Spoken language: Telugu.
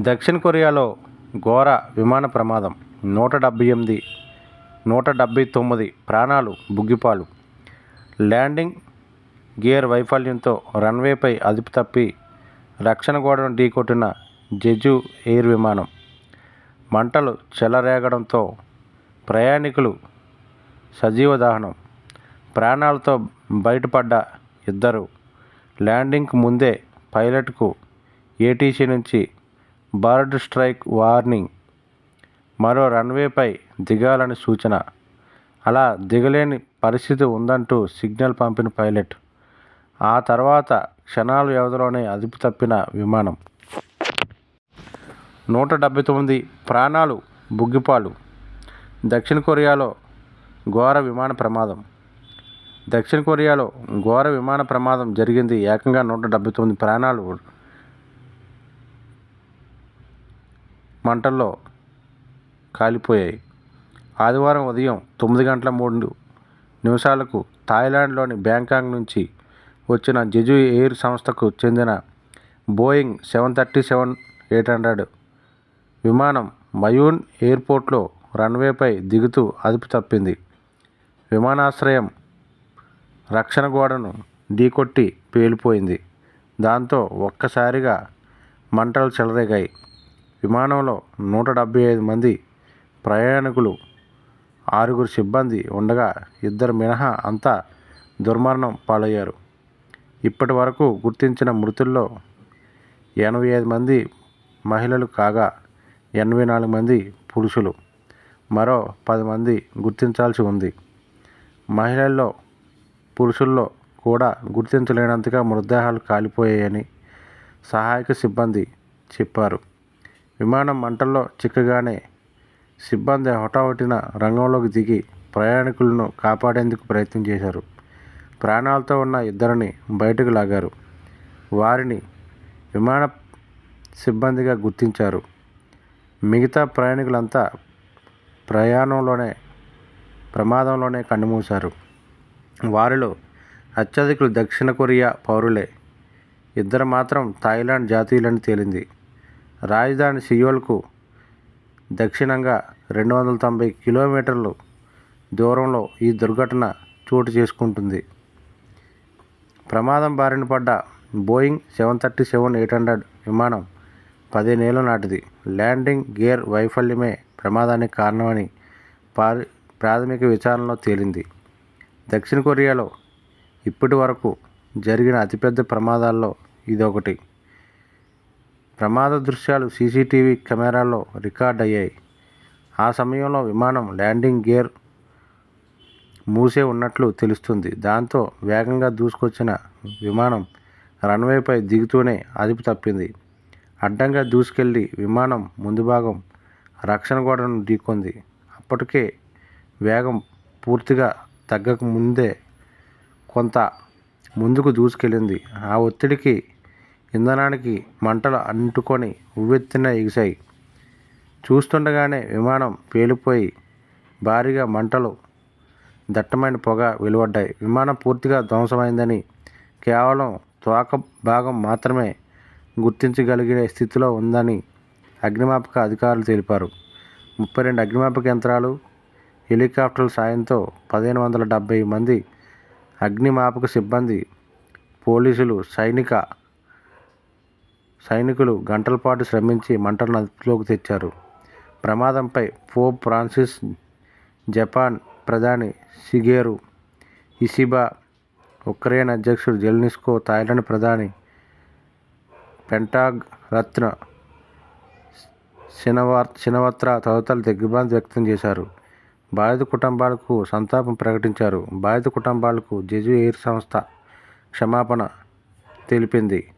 దక్షిణ కొరియాలో ఘోర విమాన ప్రమాదం. నూట డెబ్బై ఎనిమిది నూట డెబ్బై తొమ్మిది ప్రాణాలు బుగ్గిపాలు. ల్యాండింగ్ గేర్ వైఫల్యంతో రన్వేపై అదుపు తప్పి రక్షణ గోడను ఢీకొట్టిన జెజు ఎయిర్ విమానం. మంటలు చెలరేగడంతో ప్రయాణికులు సజీవ దహనం. ప్రాణాలతో బయటపడ్డ ఇద్దరు. ల్యాండింగ్కు ముందే పైలట్కు ఏటీసీ నుంచి బర్డ్ స్ట్రైక్ వార్నింగ్. మరో రన్వేపై దిగాలని సూచన. అలా దిగలేని పరిస్థితి ఉందంటూ సిగ్నల్ పంపిన పైలట్. ఆ తర్వాత క్షణాల వ్యవధిలోనే అదుపు తప్పిన విమానం. నూట డెబ్బై తొమ్మిది ప్రాణాలు బుగ్గిపాలు. దక్షిణ కొరియాలో ఘోర విమాన ప్రమాదం. దక్షిణ కొరియాలో ఘోర విమాన ప్రమాదం జరిగింది. ఏకంగా నూట డెబ్బై తొమ్మిది ప్రాణాలు మంటల్లో కాలిపోయాయి. ఆదివారం ఉదయం తొమ్మిది గంటల మూడు నిమిషాలకు థాయిలాండ్లోని బ్యాంకాక్ నుంచి వచ్చిన జెజు ఎయిర్ సంస్థకు చెందిన Boeing seven thirty seven eight hundred విమానం మయూన్ ఎయిర్పోర్ట్లో రన్వేపై దిగుతూ అదుపు తప్పింది. విమానాశ్రయం రక్షణ గోడను ఢీకొట్టి పేలిపోయింది. దాంతో ఒక్కసారిగా మంటలు చెలరేగాయి. విమానంలో నూట డెబ్భై ఐదు మంది ప్రయాణికులు ఆరుగురు సిబ్బంది ఉండగా ఇద్దరు మినహా అంతా దుర్మరణం పాలయ్యారు. ఇప్పటి వరకు గుర్తించిన మృతుల్లో ఎనభై ఐదు మంది మహిళలు కాగా ఎనభై నాలుగు మంది పురుషులు. మరో పది మంది గుర్తించాల్సి ఉంది. మహిళల్లో పురుషుల్లో కూడా గుర్తించలేనంతగా మృతదేహాలు కాలిపోయాయని సహాయక సిబ్బంది చెప్పారు. విమానం మంటల్లో చిక్కగానే సిబ్బంది హుటాహుటిన రంగంలోకి దిగి ప్రయాణికులను కాపాడేందుకు ప్రయత్నం చేశారు. ప్రాణాలతో ఉన్న ఇద్దరిని బయటకు లాగారు. వారిని విమాన సిబ్బందిగా గుర్తించారు. మిగతా ప్రయాణికులంతా ప్రయాణంలోనే ప్రమాదంలోనే కన్నుమూశారు. వారిలో అత్యధికులు దక్షిణ కొరియా పౌరులే. ఇద్దరు మాత్రం థాయిలాండ్ జాతీయులని తేలింది. రాజధాని సియోల్కు దక్షిణంగా రెండు వందల తొంభై కిలోమీటర్లు దూరంలో ఈ దుర్ఘటన చోటు చేసుకుంటుంది. ప్రమాదం బారిన పడ్డ Boeing seven thirty seven eight hundred విమానం పదిహేనేళ్ళ నాటిది. ల్యాండింగ్ గేర్ వైఫల్యమే ప్రమాదానికి కారణమని పారి ప్రాథమిక విచారణలో తేలింది. దక్షిణ కొరియాలో ఇప్పటి వరకు జరిగిన అతిపెద్ద ప్రమాదాల్లో ఇదొకటి. ప్రమాద దృశ్యాలు సీసీటీవీ కెమెరాల్లో రికార్డ్ అయ్యాయి. ఆ సమయంలో విమానం ల్యాండింగ్ గేర్ మూసే ఉన్నట్లు తెలుస్తుంది. దాంతో వేగంగా దూసుకొచ్చిన విమానం రన్వేపై దిగుతూనే అదుపు తప్పింది. అడ్డంగా దూసుకెళ్ళి విమానం ముందు భాగం రక్షణ గోడను ఢీకొంది. అప్పటికే వేగం పూర్తిగా తగ్గక ముందే కొంత ముందుకు దూసుకెళ్ళింది. ఆ ఒత్తిడికి ఇంధనానికి మంటలు అంటుకొని ఉవ్వెత్తిన ఎగిశాయి చూస్తుండగానే విమానం పేలిపోయి భారీగా మంటలు దట్టమైన పొగ వెలువడ్డాయి. విమానం పూర్తిగా ధ్వంసమైందని కేవలం తోక భాగం మాత్రమే గుర్తించగలిగే స్థితిలో ఉందని అగ్నిమాపక అధికారులు తెలిపారు. ముప్పై రెండు అగ్నిమాపక యంత్రాలు హెలికాప్టర్ల సాయంతో పదిహేను వందల డెబ్బై మంది అగ్నిమాపక సిబ్బంది పోలీసులు సైనిక సైనికులు గంటల పాటు శ్రమించి మంటలను అదుపులోకి తెచ్చారు. ప్రమాదంపై పోప్ ఫ్రాన్సిస్ జపాన్ ప్రధాని షిగేరు ఇషిబా ఉక్రెయిన్ అధ్యక్షుడు జెల్నిస్కో థాయిలాండ్ ప్రధాని పెంటాగ్ రత్న శినవార్ శినవత్ర తదితరులు దిగ్భ్రాంతి వ్యక్తం చేశారు. బాధిత కుటుంబాలకు సంతాపం ప్రకటించారు. బాధిత కుటుంబాలకు జెజు ఎయిర్ సంస్థ క్షమాపణ తెలిపింది.